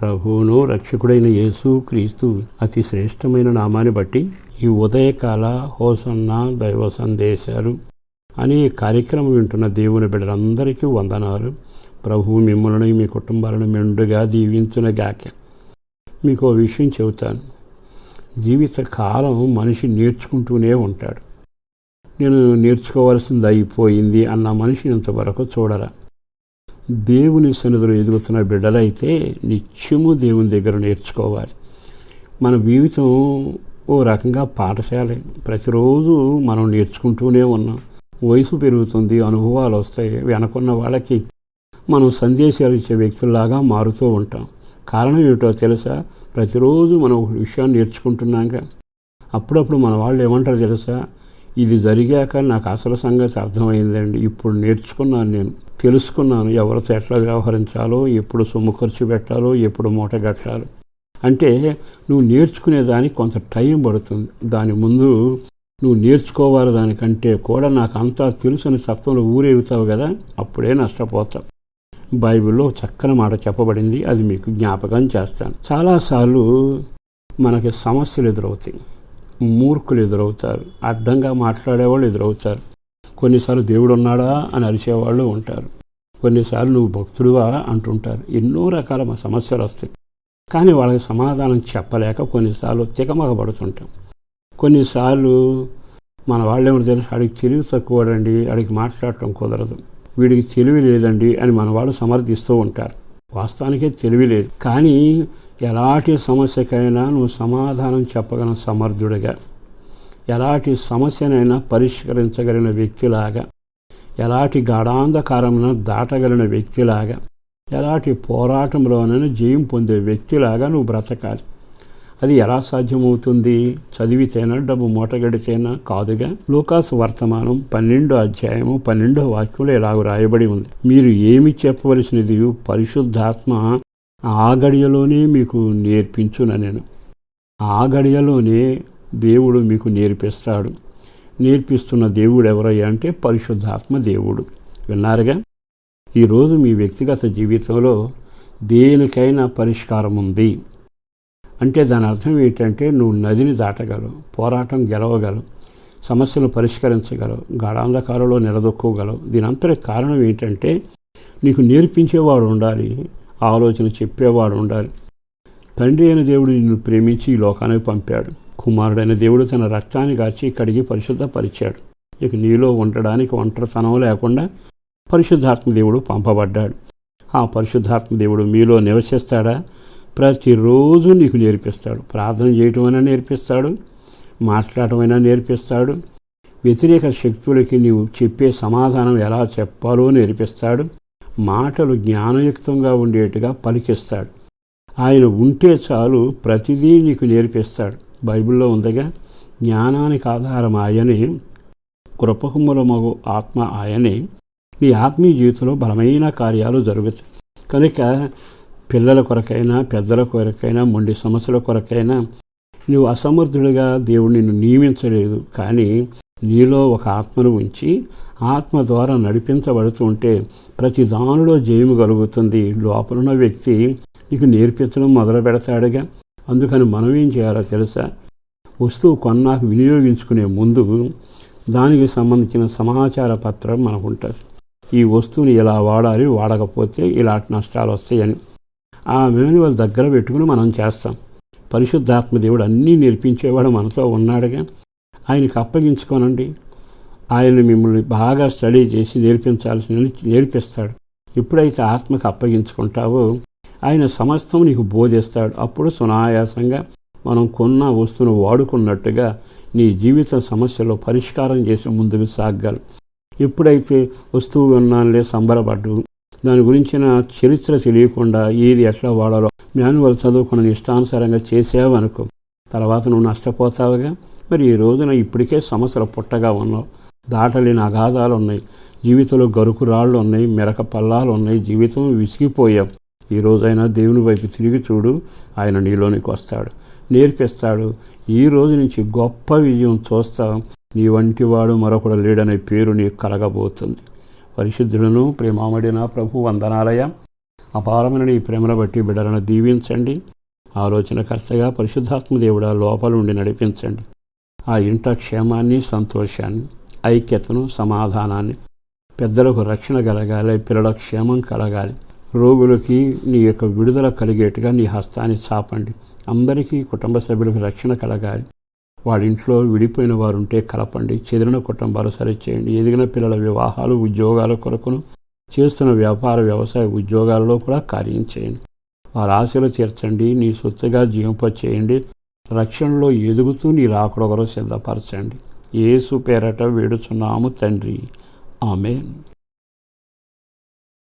ప్రభువును రక్షకుడైన యేసు క్రీస్తు అతి శ్రేష్టమైన నామాన్ని బట్టి ఈ ఉదయకాల హోసన్న దైవ సందేశాలు అనే కార్యక్రమం వింటున్న దేవుని బిడ్డలందరికీ వందనాలు. ప్రభువు మిమ్మల్ని మీ కుటుంబాలను మెండుగా దీవించునగాక మీకు ఓ విషయం చెబుతాను. జీవిత కాలం మనిషి నేర్చుకుంటూనే ఉంటాడు. నేను నేర్చుకోవాల్సింది అయిపోయింది అన్న మనిషిని ఇంతవరకు చూడరా. దేవుని సన్నిధిలో ఎదుగుతున్న బిడ్డలైతే నిత్యము దేవుని దగ్గర నేర్చుకోవాలి. మన జీవితం ఓ రకంగా పాఠశాలే. ప్రతిరోజు మనం నేర్చుకుంటూనే ఉన్నాం. వయసు పెరుగుతుంది అనుభవాలు వస్తాయి. వెనకున్న వాళ్ళకి మనం సందేశాలు ఇచ్చే వ్యక్తుల్లాగా మారుతూ ఉంటాం. కారణం ఏమిటో తెలుసా? ప్రతిరోజు మనం ఒక విషయాన్ని నేర్చుకుంటున్నాక అప్పుడప్పుడు మన వాళ్ళు ఏమంటారు తెలుసా? ఇది జరిగాక నాకు అసలు సంగతి అర్థమైందండి. ఇప్పుడు నేర్చుకున్నాను నేను. తెలుసుకున్నాను ఎవరితో ఎట్లా వ్యవహరించాలో ఎప్పుడు సొమ్ము ఖర్చు పెట్టాలో ఎప్పుడు మూట కట్టాలో. అంటే నువ్వు నేర్చుకునేదానికి కొంత టైం పడుతుంది. దాని ముందు నువ్వు నేర్చుకోవాలి దానికంటే కూడా నాకు అంతా తెలుసని సత్వంలో ఊరేగుతావు కదా అప్పుడే నష్టపోతావు. బైబిల్లో చక్కని మాట చెప్పబడింది. అది మీకు జ్ఞాపకం చేస్తాను. చాలాసార్లు మనకి సమస్యలు ఎదురవుతాయి. మూర్ఖులు ఎదురవుతారు. అడ్డంగా మాట్లాడేవాళ్ళు ఎదురవుతారు. కొన్నిసార్లు దేవుడు ఉన్నాడా అని అరిచేవాళ్ళు ఉంటారు. కొన్నిసార్లు నువ్వు భక్తుడువా అంటుంటారు. ఎన్నో రకాల మా సమస్యలు వస్తాయి. కానీ వాళ్ళకి సమాధానం చెప్పలేక కొన్నిసార్లు తికమకబడుతుంటాం కొన్నిసార్లు మన వాళ్ళు ఏమిటి తెలుసు అడిగి తెలివి తక్కువడండి ఆడికి మాట్లాడటం కుదరదు. వీడికి తెలివి లేదండి అని మన వాళ్ళు సమర్థిస్తూ ఉంటారు. వాస్తవానికే తెలివి లేదు కానీ ఎలాంటి సమస్యకైనా నువ్వు సమాధానం చెప్పగల సమర్థుడిగా ఎలాంటి సమస్యనైనా పరిష్కరించగలిగిన వ్యక్తిలాగా ఎలాంటి గాఢాంధకారమును దాటగలిగిన వ్యక్తిలాగా ఎలాంటి పోరాటంలోనైనా జయం పొందే వ్యక్తిలాగా నువ్వు బ్రతకాలి. అది ఎలా సాధ్యమవుతుంది? చదివితేనా డబ్బు మూటగడితేనా? కాదుగా. లూకాసు వర్తమానం పన్నెండో అధ్యాయము పన్నెండో వాక్యంలో ఇలాగ రాయబడి ఉంది. మీరు ఏమి చెప్పవలసినది? పరిశుద్ధాత్మ ఆ గడియలోనే మీకు నేర్పించుననేను ఆ గడియలోనే దేవుడు మీకు నేర్పిస్తాడు. నేర్పిస్తున్న దేవుడు ఎవరయ్యా అంటే పరిశుద్ధాత్మ దేవుడు. విన్నారుగా? ఈరోజు మీ వ్యక్తిగత జీవితంలో దేనికైనా పరిష్కారం ఉంది అంటే దాని అర్థం ఏంటంటే నువ్వు నదిని దాటగలవు పోరాటం గెలవగలవు సమస్యలు పరిష్కరించగలవు గాఢాంధకారంలో నిలదొక్కోగలవు. దీని అంతటి కారణం ఏంటంటే నీకు నేర్పించేవాడు ఉండాలి ఆలోచన చెప్పేవాడు ఉండాలి. తండ్రి అయిన దేవుడు నిన్ను ప్రేమించి ఈ లోకానికి పంపాడు. కుమారుడైన దేవుడు తన రక్తాన్ని కాచి కడిగి పరిశుద్ధపరిచాడు. ఇక నీలో ఉండడానికి ఒంటరితనం లేకుండా పరిశుద్ధాత్మ దేవుడు పంపబడ్డాడు. ఆ పరిశుద్ధాత్మ దేవుడు మీలో నివసిస్తాడా? ప్రతిరోజు నీకు నేర్పిస్తాడు. ప్రార్థన చేయటమైనా నేర్పిస్తాడు. మాట్లాడటమైనా నేర్పిస్తాడు. వ్యతిరేక శక్తులకి నీవు చెప్పే సమాధానం ఎలా చెప్పాలో నేర్పిస్తాడు. మాటలు జ్ఞానయుక్తంగా ఉండేట్టుగా పలికిస్తాడు. ఆయన ఉంటే చాలు ప్రతిదీ నీకు నేర్పిస్తాడు. బైబిల్లో ఉందగా జ్ఞానానికి ఆధారం ఆయనే కృపకుమ్మల మగు ఆత్మ ఆయనే. నీ ఆత్మీయ జీవితంలో బలమైన కార్యాలు జరుగుతాయి. కనుక పిల్లల కొరకైనా పెద్దల కొరకైనా మొండి సమస్యల కొరకైనా నువ్వు అసమర్థుడిగా దేవుడు నిన్ను నియమించలేదు. కానీ నీలో ఒక ఆత్మను ఉంచి ఆత్మ ద్వారా నడిపించబడుతుంటే ప్రతి దానిలో జయము కలుగుతుంది. లోపలున్న వ్యక్తి నీకు నేర్పించడం మొదలు పెడతాడుగా. అందుకని మనం ఏం చేయాలో తెలుసా? వస్తువు కొన్నాక వినియోగించుకునే ముందు దానికి సంబంధించిన సమాచార పత్రం మనకు ఉంటుంది ఈ వస్తువుని ఇలా వాడాలి వాడకపోతే ఇలాంటి నష్టాలు వస్తాయని. ఆ మాన్యువల్ దగ్గర పెట్టుకుని మనం చేస్తాం. పరిశుద్ధాత్మ దేవుడు అన్నీ నేర్పించేవాడు మనతో ఉన్నాడుగా. ఆయనకి అప్పగించుకోనండి. ఆయన మిమ్మల్ని బాగా స్టడీ చేసి నేర్పించాల్సిన నేర్పిస్తాడు. ఎప్పుడైతే ఆత్మకు అప్పగించుకుంటావో ఆయన సమస్తం నీకు బోధిస్తాడు. అప్పుడు సునాయాసంగా మనం కొన్న వస్తువును వాడుకున్నట్టుగా నీ జీవిత సమస్యలో పరిష్కారం చేసి ముందుకు సాగాలి. ఎప్పుడైతే వస్తువు ఉన్నానులే సంబరపడ్డు దాని గురించిన చరిత్ర తెలియకుండా ఏది ఎట్లా వాడాలో మాన్యువల్ చదువుకున్న ఇష్టానుసారంగా చేసావనుకో తర్వాత నువ్వు నష్టపోతావుగా. మరి ఈ రోజున ఇప్పటికే సమస్యలు పుట్టగా ఉన్నావు. దాటలేని అగాధాలు ఉన్నాయి జీవితంలో గరుకు రాళ్ళు ఉన్నాయి మెరక పల్లాలు ఉన్నాయి జీవితం విసిగిపోయావు. ఈ రోజైనా దేవుని వైపు తిరిగి చూడు. ఆయన నీలోనికి వస్తాడు. నేర్పిస్తాడు. ఈ రోజు నుంచి గొప్ప విజయం చూస్తా. నీ వంటి వాడు మరొకడు లేడనే పేరు నీకు కలగబోతుంది. పరిశుద్ధులను ప్రేమామడిన ప్రభు వందనాలయ. అపారమైన నీ ప్రేమను బట్టి బిడ్డలను దీవించండి. ఆలోచనకర్తగా పరిశుద్ధాత్మ దేవుడ లోపలుండి నడిపించండి. ఆ ఇంట క్షేమాన్ని సంతోషాన్ని ఐక్యతను సమాధానాన్ని పెద్దలకు రక్షణ కలగాలి పిల్లల క్షేమం కలగాలి. రోగులకి నీ యొక్క విడుదల కలిగేట్టుగా నీ హస్తాన్ని చాపండి. అందరికీ కుటుంబ సభ్యులకు రక్షణ కలగాలి. వాడింట్లో విడిపోయిన వారు ఉంటే కలపండి చెదిరిన కుటుంబాలు సరిచేయండి ఎదిగిన పిల్లల వివాహాలు ఉద్యోగాల కొరకును చేస్తున్న వ్యాపార వ్యవసాయ ఉద్యోగాలలో కూడా కార్యం చేయండి. వారి ఆశలు తీర్చండి నీ సొత్తుగా జీవింప చేయండి రక్షణలో ఎదుగుతూ నీ రాకడొకరు సిద్ధపరచండి. ఏసు పేరట వేడుచున్నాము తండ్రి. ఆమె